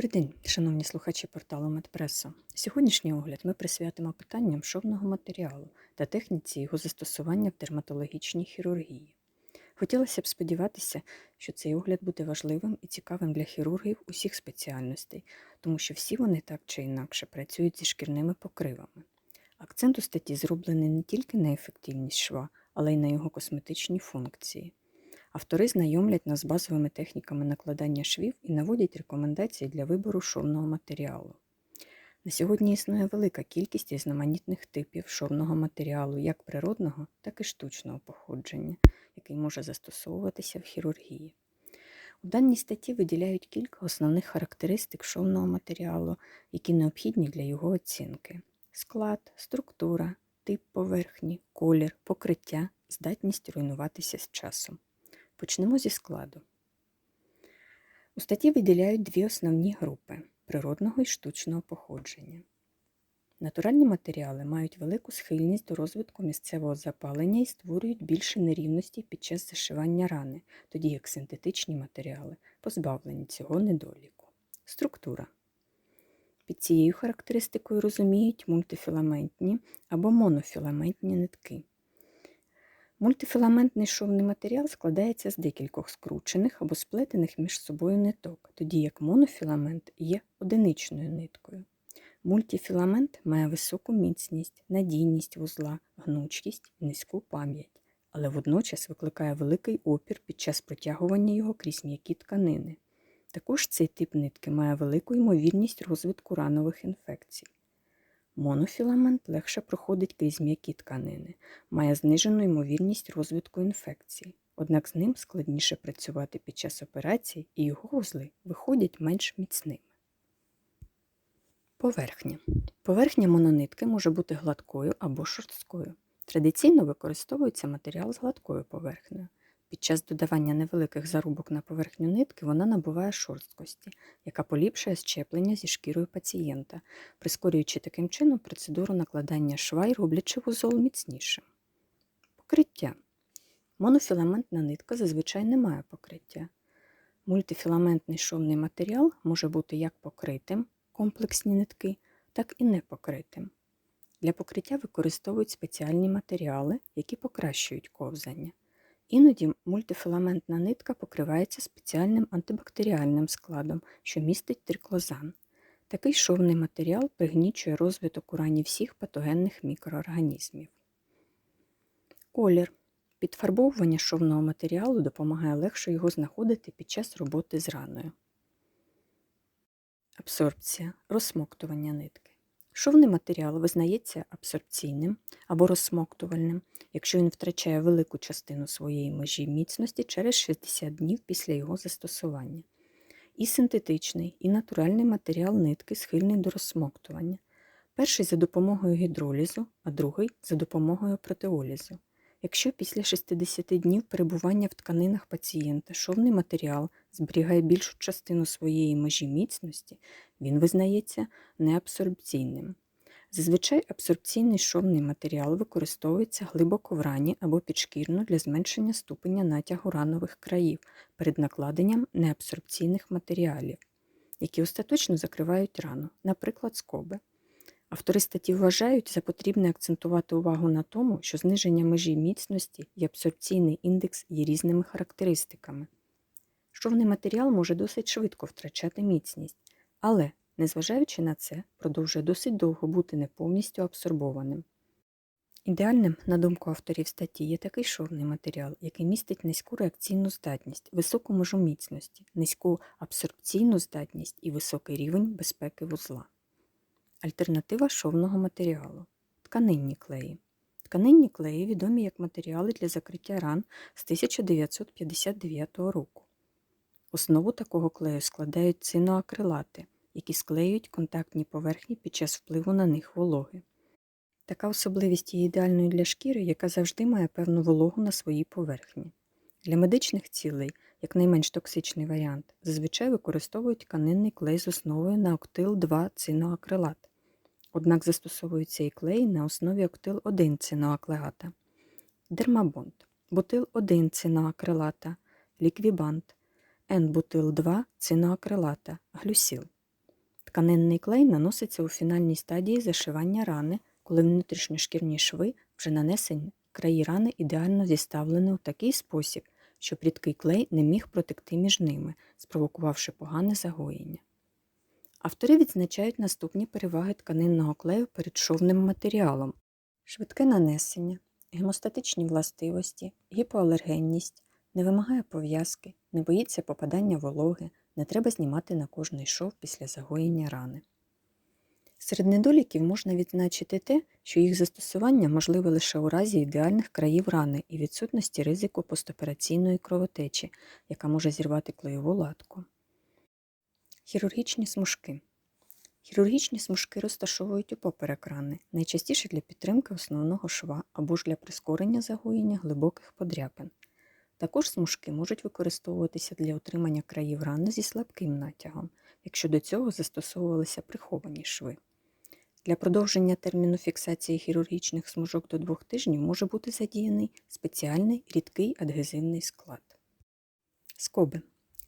Добрий день, шановні слухачі порталу Медпресо. Сьогоднішній огляд ми присвятимо питанням шовного матеріалу та техніці його застосування в дерматологічній хірургії. Хотілося б сподіватися, що цей огляд буде важливим і цікавим для хірургів усіх спеціальностей, тому що всі вони так чи інакше працюють зі шкірними покривами. Акцент у статті зроблений не тільки на ефективність шва, але й на його косметичні функції. Автори знайомлять нас з базовими техніками накладання швів і наводять рекомендації для вибору шовного матеріалу. На сьогодні існує велика кількість різноманітних типів шовного матеріалу, як природного, так і штучного походження, який може застосовуватися в хірургії. У даній статті виділяють кілька основних характеристик шовного матеріалу, які необхідні для його оцінки: склад, структура, тип поверхні, колір, покриття, здатність руйнуватися з часом. Почнемо зі складу. У статті виділяють дві основні групи природного і штучного походження. Натуральні матеріали мають велику схильність до розвитку місцевого запалення і створюють більше нерівності під час зашивання рани, тоді як синтетичні матеріали позбавлені цього недоліку. Структура. Під цією характеристикою розуміють мультифіламентні або монофіламентні нитки. Мультифіламентний шовний матеріал складається з декількох скручених або сплетених між собою ниток, тоді як монофіламент є одиничною ниткою. Мультифіламент має високу міцність, надійність вузла, гнучкість низьку пам'ять, але водночас викликає великий опір під час протягування його крізь м'які тканини. Також цей тип нитки має велику ймовірність розвитку ранових інфекцій. Монофіламент легше проходить крізь м'які тканини, має знижену ймовірність розвитку інфекцій, однак з ним складніше працювати під час операцій і його вузли виходять менш міцними. Поверхня. Поверхня мононитки може бути гладкою або шорсткою. Традиційно використовується матеріал з гладкою поверхнею. Під час додавання невеликих зарубок на поверхню нитки вона набуває шорсткості, яка поліпшує щеплення зі шкірою пацієнта, прискорюючи таким чином процедуру накладання шва і роблячи вузол міцнішим. Покриття. Монофіламентна нитка зазвичай не має покриття. Мультифіламентний шовний матеріал може бути як покритим комплексні нитки, так і непокритим. Для покриття використовують спеціальні матеріали, які покращують ковзання. Іноді мультифіламентна нитка покривається спеціальним антибактеріальним складом, що містить триклозан. Такий шовний матеріал пригнічує розвиток у всіх патогенних мікроорганізмів. Колір. Підфарбовування шовного матеріалу допомагає легше його знаходити під час роботи з раною. Абсорбція розсмоктування нитки. Шовний матеріал визнається абсорбційним або розсмоктувальним, якщо він втрачає велику частину своєї межі міцності через 60 днів після його застосування. І синтетичний, і натуральний матеріал нитки схильний до розсмоктування. Перший за допомогою гідролізу, а другий за допомогою протеолізу. Якщо після 60 днів перебування в тканинах пацієнта шовний матеріал зберігає більшу частину своєї межі міцності, він визнається неабсорбційним. Зазвичай абсорбційний шовний матеріал використовується глибоко в рані або підшкірно для зменшення ступеня натягу ранових країв перед накладенням неабсорбційних матеріалів, які остаточно закривають рану, наприклад, скоби. Автори статті вважають за потрібне акцентувати увагу на тому, що зниження межі міцності і абсорбційний індекс є різними характеристиками. Шовний матеріал може досить швидко втрачати міцність, але, незважаючи на це, продовжує досить довго бути не повністю абсорбованим. Ідеальним, на думку авторів статті, є такий шовний матеріал, який містить низьку реакційну здатність, високу межу міцності, низьку абсорбційну здатність і високий рівень безпеки вузла. Альтернатива шовного матеріалу тканинні клеї. Тканинні клеї відомі як матеріали для закриття ран з 1959 року. Основу такого клею складають циноакрилати, які склеюють контактні поверхні під час впливу на них вологи. Така особливість є ідеальною для шкіри, яка завжди має певну вологу на своїй поверхні. Для медичних цілей, як найменш токсичний варіант, зазвичай використовують тканинний клей з основою на октил 2 циноакрилат. Однак застосовується і клей на основі октил 1 циноаклеата, дермабонд, бутил 1 циноакрилата, ліквібант, N-бутил 2 циноакрилата, глюсіл. Тканинний клей наноситься у фінальній стадії зашивання рани, коли внутрішньошкірні шви вже нанесені, краї рани ідеально зіставлені у такий спосіб, щоб рідкий клей не міг протекти між ними, спровокувавши погане загоєння. Автори відзначають наступні переваги тканинного клею перед шовним матеріалом: швидке нанесення, гемостатичні властивості, гіпоалергенність, не вимагає пов'язки, не боїться попадання вологи, не треба знімати на кожний шов після загоєння рани. Серед недоліків можна відзначити те, що їх застосування можливе лише у разі ідеальних країв рани і відсутності ризику постопераційної кровотечі, яка може зірвати клеєву латку. Хірургічні смужки. Хірургічні смужки розташовують упоперек рани, найчастіше для підтримки основного шва або ж для прискорення загоєння глибоких подряпин. Також смужки можуть використовуватися для утримання країв рани зі слабким натягом, якщо до цього застосовувалися приховані шви. Для продовження терміну фіксації хірургічних смужок до двох тижнів може бути задіяний спеціальний рідкий адгезивний склад. Скоби.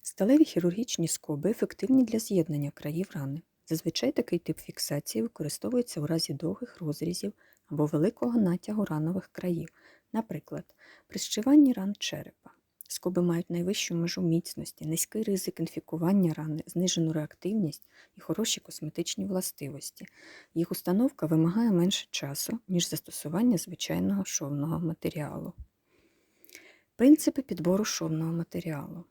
Сталеві хірургічні скоби ефективні для з'єднання країв рани. Зазвичай такий тип фіксації використовується у разі довгих розрізів або великого натягу ранових країв, наприклад, при зшиванні ран черепа. Скоби мають найвищу межу міцності, низький ризик інфікування рани, знижену реактивність і хороші косметичні властивості. Їх установка вимагає менше часу, ніж застосування звичайного шовного матеріалу. Принципи підбору шовного матеріалу.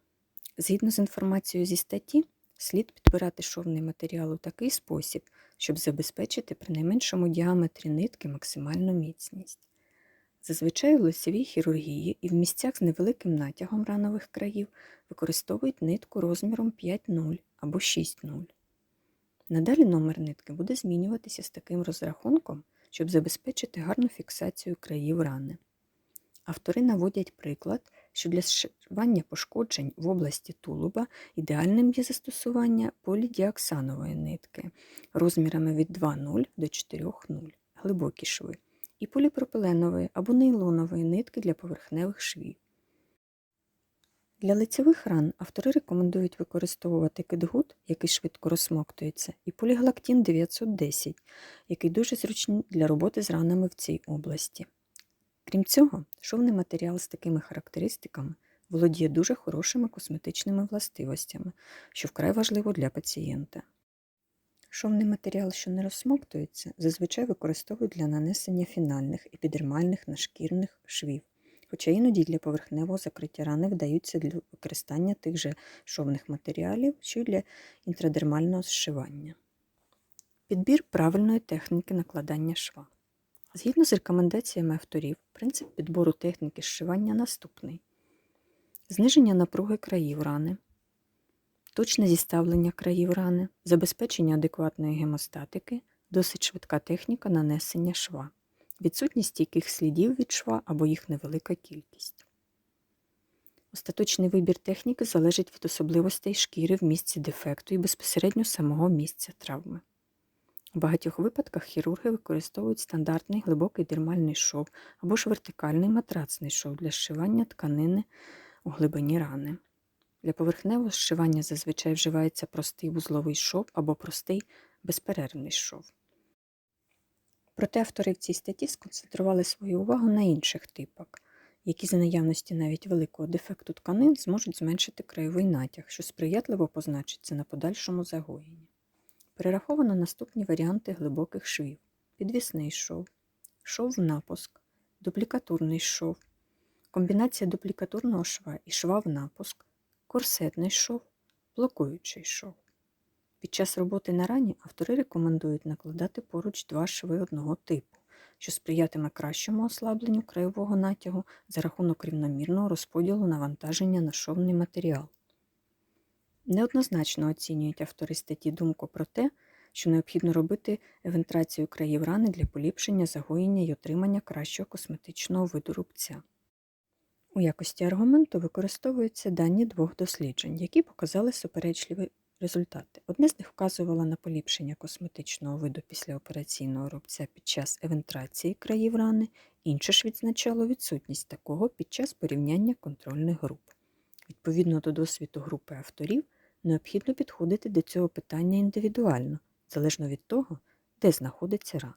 Згідно з інформацією зі статті, слід підбирати шовний матеріал у такий спосіб, щоб забезпечити при найменшому діаметрі нитки максимальну міцність. Зазвичай у лицевій хірургії і в місцях з невеликим натягом ранових країв використовують нитку розміром 5,0 або 6,0. Надалі номер нитки буде змінюватися з таким розрахунком, щоб забезпечити гарну фіксацію країв рани. Автори наводять приклад, що для зшивання пошкоджень в області тулуба ідеальним є застосування полідіоксанової нитки розмірами від 2,0 до 4,0 глибокі шви і поліпропиленової або нейлонової нитки для поверхневих швів. Для лицевих ран автори рекомендують використовувати кидгут, який швидко розсмоктується, і поліглактін 910, який дуже зручний для роботи з ранами в цій області. Крім цього, шовний матеріал з такими характеристиками володіє дуже хорошими косметичними властивостями, що вкрай важливо для пацієнта. Шовний матеріал, що не розсмоктується, зазвичай використовують для нанесення фінальних епідермальних нашкірних швів, хоча іноді для поверхневого закриття рани вдаються для використання тих же шовних матеріалів, що й для інтрадермального зшивання. Підбір правильної техніки накладання шва. Згідно з рекомендаціями авторів, принцип підбору техніки зшивання наступний: зниження напруги країв рани, точне зіставлення країв рани, забезпечення адекватної гемостатики, досить швидка техніка нанесення шва, відсутність стійких слідів від шва або їх невелика кількість. Остаточний вибір техніки залежить від особливостей шкіри в місці дефекту і безпосередньо самого місця травми. У багатьох випадках хірурги використовують стандартний глибокий дермальний шов або ж вертикальний матрацний шов для зшивання тканини у глибині рани. Для поверхневого зшивання зазвичай вживається простий вузловий шов або простий безперервний шов. Проте автори в цій статті сконцентрували свою увагу на інших типах, які за наявності навіть великого дефекту тканин зможуть зменшити краєвий натяг, що сприятливо позначиться на подальшому загоєнні. Перераховано наступні варіанти глибоких швів: підвісний шов, шов в напуск, дуплікатурний шов, комбінація дуплікатурного шва і шва в напуск, корсетний шов, блокуючий шов. Під час роботи на рані автори рекомендують накладати поруч два шви одного типу, що сприятиме кращому ослабленню краєвого натягу за рахунок рівномірного розподілу навантаження на шовний матеріал. Неоднозначно оцінюють автори статті думку про те, що необхідно робити евентрацію країв рани для поліпшення загоєння й отримання кращого косметичного виду рубця. У якості аргументу використовуються дані двох досліджень, які показали суперечливі результати. Одне з них вказувало на поліпшення косметичного виду післяопераційного рубця під час евентрації країв рани, інше ж відзначало відсутність такого під час порівняння контрольних груп. Відповідно до досвіду групи авторів, Необхідно підходити до цього питання індивідуально, залежно від того, де знаходиться рана.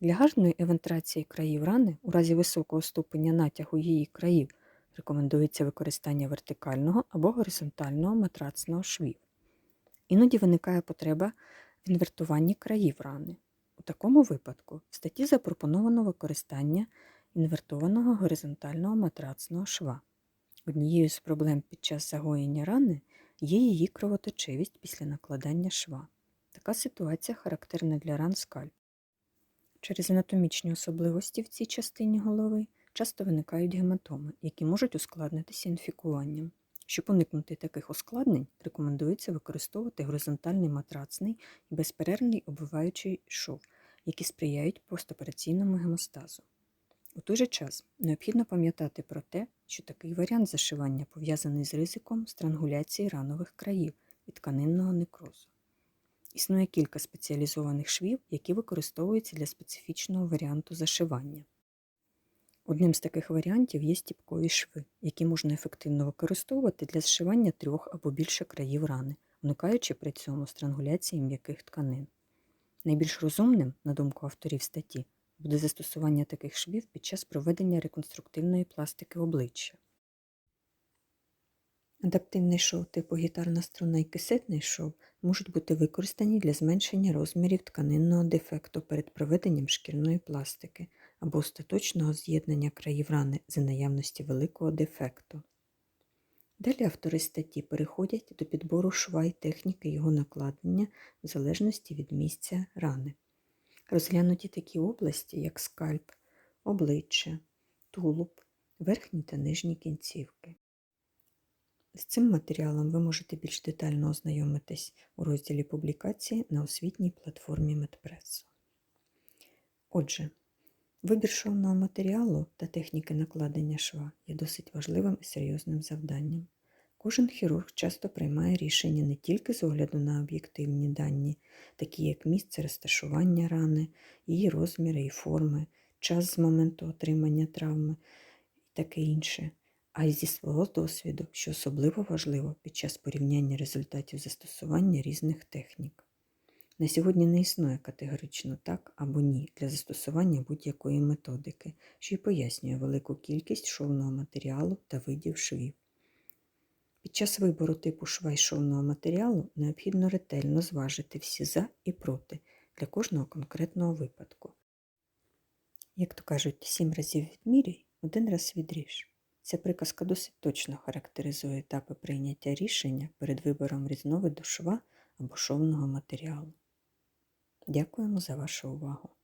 Для гарної евентрації країв рани у разі високого ступеня натягу її країв рекомендується використання вертикального або горизонтального матрацного швів. Іноді виникає потреба в інвертуванні країв рани. У такому випадку в статті запропоновано використання інвертованого горизонтального матрацного шва. Однією з проблем під час загоєння рани є її кровоточивість після накладання шва. Така ситуація характерна для ран скальп. Через анатомічні особливості в цій частині голови часто виникають гематоми, які можуть ускладнитися інфікуванням. Щоб уникнути таких ускладнень, рекомендується використовувати горизонтальний матрацний і безперервний обвиваючий шов, які сприяють постопераційному гемостазу. У той же час необхідно пам'ятати про те, що такий варіант зашивання пов'язаний з ризиком странгуляції ранових країв і тканинного некрозу. Існує кілька спеціалізованих швів, які використовуються для специфічного варіанту зашивання. Одним з таких варіантів є стіпкові шви, які можна ефективно використовувати для зшивання трьох або більше країв рани, уникаючи при цьому странгуляції м'яких тканин. Найбільш розумним, на думку авторів статті, буде застосування таких швів під час проведення реконструктивної пластики обличчя. Адаптивний шов типу гітарна струна і кисетний шов можуть бути використані для зменшення розмірів тканинного дефекту перед проведенням шкірної пластики або остаточного з'єднання країв рани за наявності великого дефекту. Далі автори статті переходять до підбору шва й техніки його накладення в залежності від місця рани. Розглянуті такі області, як скальп, обличчя, тулуб, верхні та нижні кінцівки. З цим матеріалом ви можете більш детально ознайомитись у розділі публікації на освітній платформі Медпресу. Отже, вибір шовного матеріалу та техніки накладення шва є досить важливим і серйозним завданням. Кожен хірург часто приймає рішення не тільки з огляду на об'єктивні дані, такі як місце розташування рани, її розміри і форми, час з моменту отримання травми і таке інше, а й зі свого досвіду, що особливо важливо під час порівняння результатів застосування різних технік. На сьогодні не існує категорично так або ні для застосування будь-якої методики, що й пояснює велику кількість шовного матеріалу та видів швів. Під час вибору типу шва шовного матеріалу необхідно ретельно зважити всі за і проти для кожного конкретного випадку. Як то кажуть, сім разів відміряй, один раз відріж. Ця приказка досить точно характеризує етапи прийняття рішення перед вибором різновиду шва або шовного матеріалу. Дякуємо за вашу увагу!